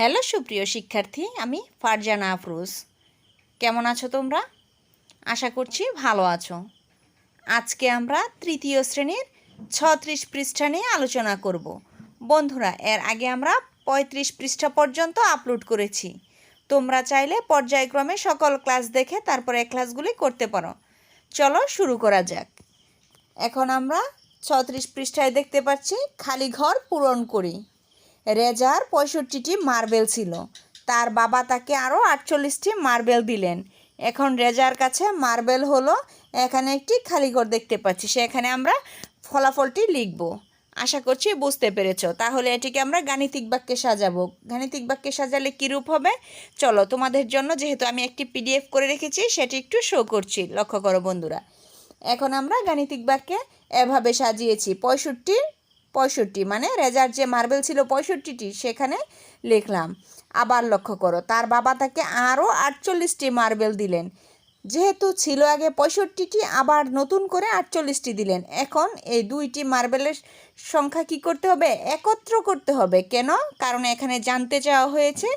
Hello সুপ্রিয় শিক্ষার্থী, আমি ফারজানা আফরোজ। কেমন আছো তোমরা? আশা করছি ভালো আছো। আজকে আমরা তৃতীয় শ্রেণির ছত্রিশ পৃষ্ঠা নিয়ে আলোচনা করব। বন্ধুরা, এর আগে আমরা পঁয়ত্রিশ পৃষ্ঠা পর্যন্ত আপলোড করেছি। তোমরা চাইলে পর্যায়ক্রমে সকল ক্লাস দেখে তারপরে ক্লাসগুলি করতে পারো। চলো শুরু করা যাক। এখন আমরা ছত্রিশ পৃষ্ঠায় দেখতে পাচ্ছি, খালি ঘর পূরণ করি। রেজার পঁয়ষট্টিটি মার্বেল ছিল। তার বাবা তাকে আরও আটচল্লিশটি মার্বেল দিলেন। এখন রেজার কাছে মার্বেল হলো এখানে একটি খালি ঘর দেখতে পাচ্ছি। সেখানে আমরা ফলাফলটি লিখব। আশা করছি বুঝতে পেরেছ। তাহলে এটিকে আমরা গাণিতিক বাক্যে সাজাবো। গাণিতিক বাক্যে সাজালে কী রূপ হবে? চলো, তোমাদের জন্য যেহেতু আমি একটি পিডিএফ করে রেখেছি, সেটি একটু শো করছি। লক্ষ্য করো বন্ধুরা। এখন আমরা গাণিতিক বাক্যে এভাবে সাজিয়েছি। পঁয়ষট্টি পঁয়ষট্টি মানে রেজার যে মার্বেল ছিল পঁয়ষট্টিটি, সেখানে লিখলাম। আবার লক্ষ্য করো, তার বাবা তাকে আরও আটচল্লিশটি মার্বেল দিলেন। যেহেতু ছিল আগে পঁয়ষট্টিটি, আবার নতুন করে আটচল্লিশটি দিলেন। এখন এই দুইটি মার্বেলের সংখ্যা কি করতে হবে? একত্র করতে হবে। কেন? কারণ এখানে জানতে চাওয়া হয়েছে,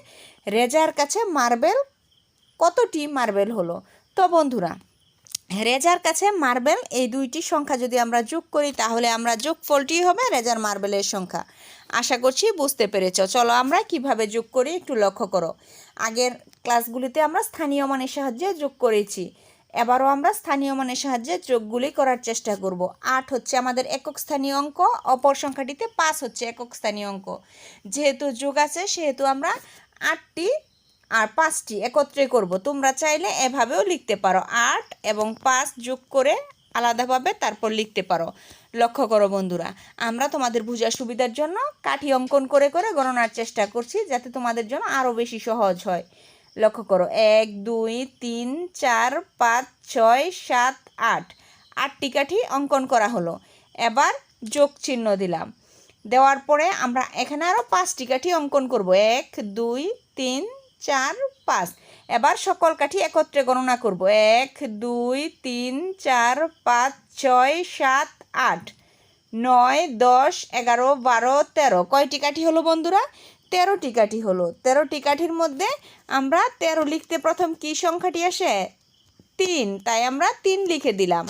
রেজার কাছে মার্বেল কতটি মার্বেল হলো? তো বন্ধুরা রেজার কাছে মার্বেল, এই দুইটি সংখ্যা যদি আমরা যোগ করি, তাহলে আমরা যোগ যোগফলটি হবে রেজার মার্বেলের সংখ্যা। আশা করছি বুঝতে পেরেছ। চলো আমরা কীভাবে যোগ করি একটু লক্ষ্য করো। আগের ক্লাসগুলিতে আমরা স্থানীয় মানের সাহায্যে যোগ করেছি। এবারও আমরা স্থানীয় মানের সাহায্যে যোগগুলি করার চেষ্টা করব। আট হচ্ছে আমাদের একক স্থানীয় অঙ্ক, অপর সংখ্যাটিতে পাঁচ হচ্ছে একক স্থানীয় অঙ্ক। যেহেতু যোগ আছে, সেহেতু আমরা আটটি আর পাঁচটি একত্রে করব। তোমরা চাইলে এভাবেও লিখতে পারো। আট এবং পাঁচ যোগ করে আলাদাভাবে তারপর লিখতে পারো। লক্ষ্য করো বন্ধুরা, আমরা তোমাদের বোঝার সুবিধার জন্য কাঠি অঙ্কন করে করে গণনার চেষ্টা করছি যাতে তোমাদের জন্য আরও বেশি সহজ হয়। লক্ষ্য করো, এক, দুই, তিন, চার, পাঁচ, ছয়, সাত, আট। আটটি কাঠি অঙ্কন করা হলো। এবার যোগ চিহ্ন দিলাম। দেওয়ার পরে আমরা এখানে আরও পাঁচটি কাঠি অঙ্কন করব। এক, দুই, তিন চার, পাঁচ। এবার সকল কাঠি একত্রে গণনা করব। এক, দুই, তিন, চার, পাঁচ, ছয়, সাত, আট, নয়, দশ, এগারো, বারো, তেরো। কয়টি কাঠি হলো বন্ধুরা? তেরোটি কাঠি হলো। তেরোটি কাঠির মধ্যে আমরা তেরো লিখতে প্রথম কি সংখ্যাটি আসে? তিন। তাই আমরা তিন লিখে দিলাম।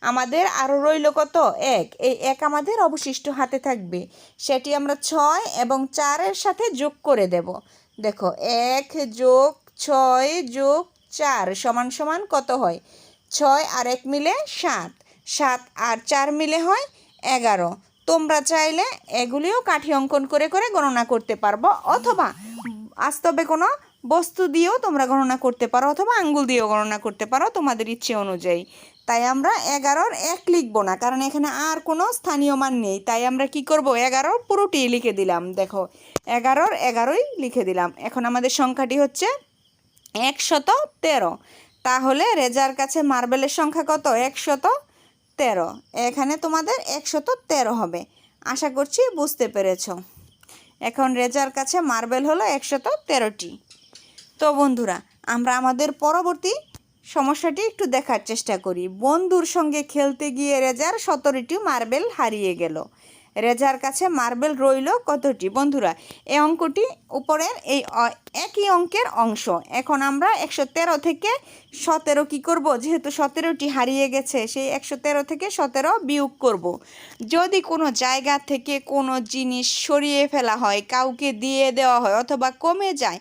আমাদের আরও রইল কত? এক। এই এক আমাদের অবশিষ্ট হাতে থাকবে। সেটি আমরা ছয় এবং চারের সাথে যোগ করে দেব। দেখো, এক যোগ ছয় যোগ চার সমান সমান কত হয়? ছয় আর এক মিলে সাত। সাত আর চার মিলে হয় এগারো। তোমরা চাইলে এগুলিও কাঠি অঙ্কন করে করে গণনা করতে পারব, অথবা বাস্তবে কোনো বস্তু দিয়েও তোমরা গণনা করতে পারো, অথবা আঙ্গুল দিয়েও গণনা করতে পারো তোমাদের ইচ্ছে অনুযায়ী। তাই আমরা এগারোর এক লিখব না, কারণ এখানে আর কোনো স্থানীয় মান নেই। তাই আমরা কি করব? এগারোর পুরোটি লিখে দিলাম। দেখো, এগারোর এগারোই লিখে দিলাম। এখন আমাদের সংখ্যাটি হচ্ছে একশত তেরো। তাহলে রেজার কাছে মার্বেলের সংখ্যা কত? একশত তেরো। এখানে তোমাদের একশত তেরো হবে। আশা করছি বুঝতে পেরেছ। এখন রেজার কাছে মার্বেল হলো একশত তেরোটি। তো বন্ধুরা, আমরা আমাদের পরবর্তী সমস্যাটি একটু দেখার চেষ্টা করি। বন্ধুর সঙ্গে খেলতে গিয়ে রেজার সতেরোটি মার্বেল হারিয়ে গেল। রেজার কাছে মার্বেল রইল কতটি? বন্ধুরা এই অঙ্কটি উপরের এই একই অঙ্কের অংশ। এখন আমরা একশো তেরো থেকে সতেরো কী করব? যেহেতু সতেরোটি হারিয়ে গেছে, সেই একশো তেরো থেকে সতেরো বিয়োগ করব। যদি কোনো জায়গা থেকে কোনো জিনিস সরিয়ে ফেলা হয়, কাউকে দিয়ে দেওয়া হয় অথবা কমে যায়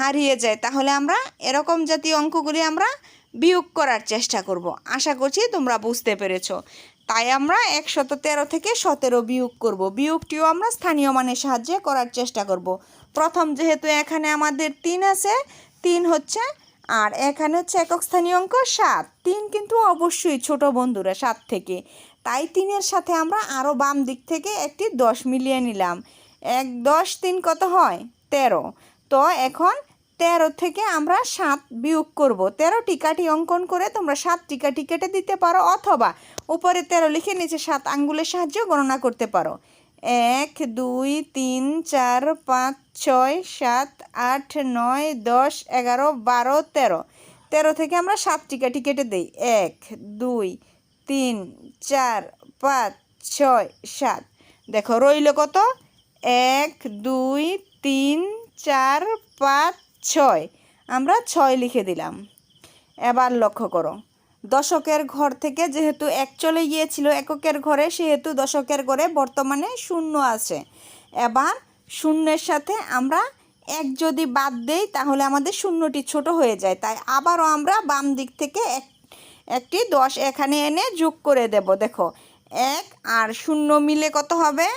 হারিয়ে যায়, তাহলে আমরা এরকম জাতীয় অঙ্কগুলি আমরা বিয়োগ করার চেষ্টা করব। আশা করছি তোমরা বুঝতে পেরেছ। তাই আমরা একশত তেরো থেকে সতেরো বিয়োগ করব। বিয়োগটিও আমরা স্থানীয় মানের সাহায্যে করার চেষ্টা করব। প্রথম যেহেতু এখানে আমাদের তিন আছে, তিন হচ্ছে আর এখানে হচ্ছে একক স্থানীয় অঙ্ক সাত। তিন কিন্তু অবশ্যই ছোট বন্ধুরা, সাত থেকে। তাই তিনের সাথে আমরা আরও বাম দিক থেকে একটি দশ মিলিয়ে নিলাম। এক দশ তিন কত হয়? তেরো। তো এখন তেরো থেকে আমরা সাত বিয়োগ করব। তেরো টিকাটি অঙ্কন করে তোমরা সাত টিকাটি কেটে দিতে পারো অথবা উপরে তেরো লিখে নিচে সাত আঙ্গুলের সাহায্যে গণনা করতে পারো। এক, দুই, তিন, চার, পাঁচ, ছয়, সাত, আট, নয়, দশ, এগারো, বারো, তেরো। তেরো থেকে আমরা সাত টিকাটি কেটে দিই। এক, দুই, তিন, চার, পাঁচ, ছয়, সাত। দেখো রইল কত? এক, দুই, তিন চার, পাঁচ, ছয়। আমরা ছয় লিখে দিলাম। এবার লক্ষ্য করো। দশকের ঘর থেকে যেহেতু এক চলে গিয়েছিল এককের ঘরে, সেহেতু দশকের ঘরে বর্তমানে শূন্য আছে। এবার শূন্যের সাথে আমরা এক যদি বাদ দেই, তাহলে আমাদের শূন্যটি ছোট হয়ে যায়। তাই আবারও আমরা বাম দিক থেকে এক, একটি দশ এখানে এনে যোগ করে দেব। দেখো, এক আর শূন্য মিলে কত হবে?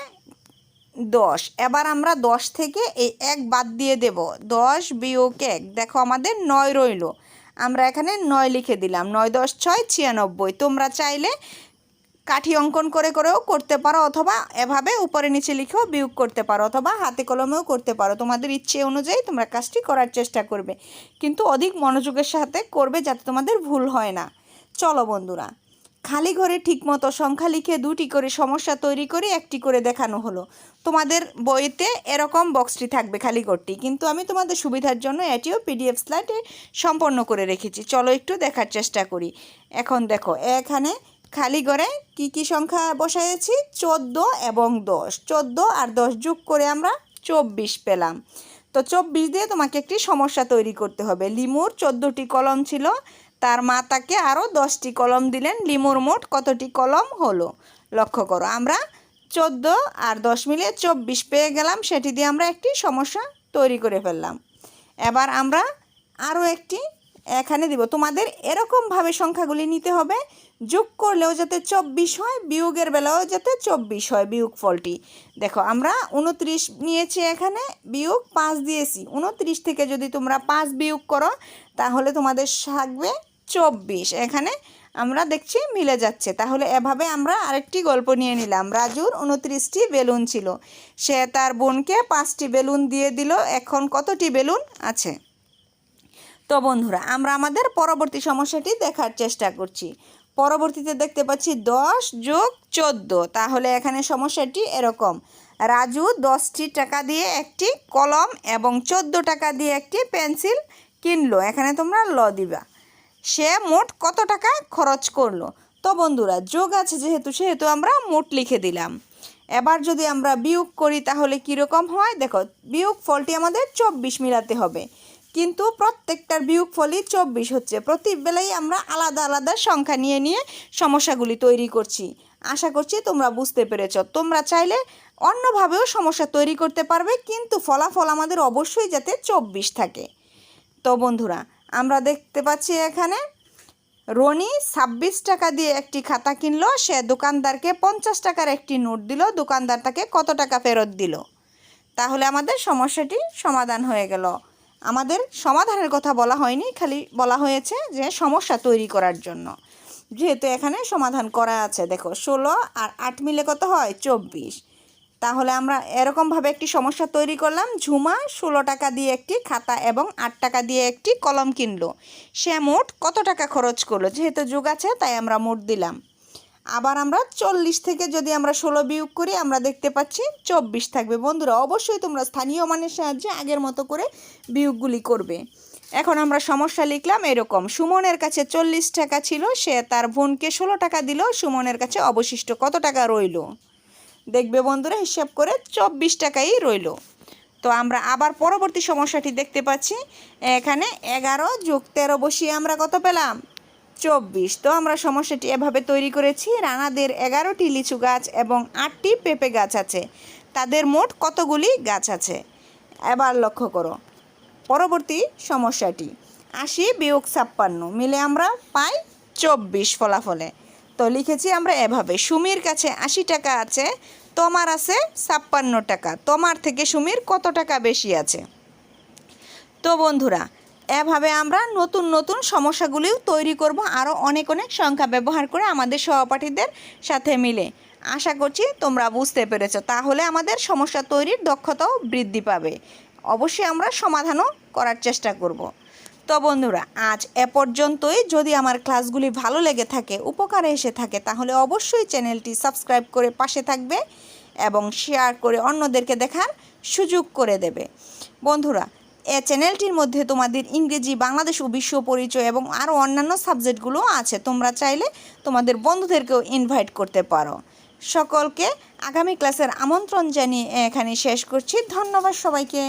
দশ। এবার আমরা দশ থেকে এই এক বাদ দিয়ে দেব। দশ বিয়োগ এক, দেখো আমাদের নয় রইল। আমরা এখানে নয় লিখে দিলাম। নয়, দশ, ছয়, ছিয়ানব্বই। তোমরা চাইলে কাঠি অঙ্কন করে করেও করতে পারো অথবা এভাবে উপরে নিচে লিখেও বিয়োগ করতে পারো অথবা হাতে কলমেও করতে পারো। তোমাদের ইচ্ছে অনুযায়ী তোমরা কাজটি করার চেষ্টা করবে। কিন্তু অধিক মনোযোগের সাথে করবে যাতে তোমাদের ভুল হয় না। চলো বন্ধুরা খালি ঘরে ঠিকমতো সংখ্যা লিখে দুটি করে সমস্যা তৈরি করে একটি করে দেখানো হলো। তোমাদের বইতে এরকম বক্সটি থাকবে খালি ঘরটি। কিন্তু আমি তোমাদের সুবিধার জন্য এটিও পিডিএফ স্লাইডে সম্পন্ন করে রেখেছি। চলো একটু দেখার চেষ্টা করি। এখন দেখো, এখানে খালি ঘরে কি কি সংখ্যা বসাইছি চোদ্দ এবং দশ। চোদ্দ আর দশ যোগ করে আমরা চব্বিশ পেলাম। তো চব্বিশ দিয়ে তোমাকে একটি সমস্যা তৈরি করতে হবে। লিমুর চোদ্দোটি কলম ছিল। তার মা তাকে আরও দশটি কলম দিলেন। লিমুর মোট কতটি কলম হলো? লক্ষ্য করো, আমরা চোদ্দ আর দশ মিলিয়ে চব্বিশ পেয়ে গেলাম। সেটি দিয়ে আমরা একটি সমস্যা তৈরি করে ফেললাম। এবার আমরা আরও একটি এখানে দিব। তোমাদের এরকমভাবে সংখ্যাগুলি নিতে হবে। যোগ করলেও যাতে চব্বিশ হয়, বিয়োগের বেলাও যাতে চব্বিশ হয় বিয়োগ ফলটি। দেখো, আমরা উনত্রিশ নিয়েছি এখানে, বিয়োগ পাঁচ দিয়েছি। উনত্রিশ থেকে যদি তোমরা পাঁচ বিয়োগ করো তাহলে তোমাদের থাকবে চব্বিশ। এখানে আমরা দেখছি মিলে যাচ্ছে। তাহলে এভাবে আমরা আরেকটি গল্প নিয়ে নিলাম। রাজুর উনত্রিশটি বেলুন ছিল। সে তার বোনকে পাঁচটি বেলুন দিয়ে দিল। এখন কতটি বেলুন আছে? তো বন্ধুরা, আমরা আমাদের পরবর্তী সমস্যাটি দেখার চেষ্টা করছি। পরবর্তীতে দেখতে পাচ্ছি দশ যোগ চোদ্দ। তাহলে এখানে সমস্যাটি এরকম। রাজু দশটি টাকা দিয়ে একটি কলম এবং চোদ্দ টাকা দিয়ে একটি পেন্সিল কিনলো, এখানে তোমরা ল দিবা। সে মোট কত টাকা খরচ করল? তো বন্ধুরা, যোগ আছে যেহেতু, সেহেতু আমরা মোট লিখে দিলাম। এবার যদি আমরা বিয়োগ করি, তাহলে কীরকম হয়? দেখো, বিয়োগ ফলটি আমাদের চব্বিশ মিলাতে হবে। কিন্তু প্রত্যেকটার বিয়োগ ফলই চব্বিশ হচ্ছে। প্রতি বেলায় আমরা আলাদা আলাদা সংখ্যা নিয়ে নিয়ে সমস্যাগুলি তৈরি করছি। আশা করছি তোমরা বুঝতে পেরেছ। তোমরা চাইলে অন্যভাবেও সমস্যা তৈরি করতে পারবে, কিন্তু ফলাফল আমাদের অবশ্যই যাতে চব্বিশ থাকে। তো বন্ধুরা, আমরা দেখতে পাচ্ছি এখানে রনি ছাব্বিশ টাকা দিয়ে একটি খাতা কিনলো। সে দোকানদারকে পঞ্চাশ টাকার একটি নোট দিল। দোকানদার তাকে কত টাকা ফেরত দিল? তাহলে আমাদের সমস্যাটি সমাধান হয়ে গেল। আমাদের সমাধানের কথা বলা হয়নি, খালি বলা হয়েছে যে সমস্যা তৈরি করার জন্য। যেহেতু এখানে সমাধান করা আছে, দেখো, ষোলো আর আট মিলে কত হয়? চব্বিশ। তাহলে আমরা এরকমভাবে একটি সমস্যা তৈরি করলাম। ঝুমা ষোলো টাকা দিয়ে একটি খাতা এবং আট টাকা দিয়ে একটি কলম কিনলো। সে মোট কত টাকা খরচ করল? যেহেতু যুগ আছে, তাই আমরা মোট দিলাম। আবার আমরা চল্লিশ থেকে যদি আমরা ষোলো বিয়োগ করি, আমরা দেখতে পাচ্ছি চব্বিশ থাকবে। বন্ধুরা, অবশ্যই তোমরা স্থানীয় মানের সাহায্যে আগের মতো করে বিয়োগগুলি করবে। এখন আমরা সমস্যা লিখলাম এরকম। সুমনের কাছে চল্লিশ টাকা ছিল, সে তার বোনকে ষোলো টাকা দিল। সুমনের কাছে অবশিষ্ট কত টাকা রইল? দেখবে বন্ধুরা, হিসাব করে চব্বিশ টাকাই রইল। তো আমরা আবার পরবর্তী সমস্যাটি দেখতে পাচ্ছি। এখানে এগারো যোগ তেরো বসিয়ে আমরা কত পেলাম? চব্বিশ। তো আমরা সমস্যাটি এভাবে তৈরি করেছি, রানাদের এগারোটি লিচু গাছ এবং আটটি পেঁপে গাছ আছে। তাদের মোট কতগুলি গাছ আছে? এবার লক্ষ্য করো। পরবর্তী সমস্যাটি, আশি বিয়োগ ছাপ্পান্ন, মিলে আমরা পাই চব্বিশ ফলাফলে। তো লিখেছি আমরা এভাবে, সুমির কাছে আশি টাকা আছে, তোমার আছে ছাপ্পান্ন টাকা, তোমার থেকে সুমির কত টাকা বেশি আছে? তো বন্ধুরা, এভাবে আমরা নতুন নতুন সমস্যাগুলিও তৈরি করব, আরও অনেক অনেক সংখ্যা ব্যবহার করে আমাদের সহপাঠীদের সাথে মিলে। আশা করছি তোমরা বুঝতে পেরেছ, তাহলে আমাদের সমস্যা তৈরির দক্ষতাও বৃদ্ধি পাবে। অবশ্যই আমরা সমাধানও করার চেষ্টা করব। তো বন্ধুরা, আজ এ পর্যন্তই। যদি আমার ক্লাসগুলি ভালো লেগে থাকে, উপকারে এসে থাকে, তাহলে অবশ্যই চ্যানেলটি সাবস্ক্রাইব করে পাশে থাকবে এবং শেয়ার করে অন্যদেরকে দেখার সুযোগ করে দেবে। বন্ধুরা, এ চ্যানেলটির মধ্যে তোমাদের ইংরেজি, বাংলাদেশ ও বিশ্ব পরিচয় এবং আরও অন্যান্য সাবজেক্টগুলো আছে। তোমরা চাইলে তোমাদের বন্ধুদেরকেও ইনভাইট করতে পারো। সকলকে আগামী ক্লাসের আমন্ত্রণ জানিয়ে এখানে শেষ করছি। ধন্যবাদ সবাইকে।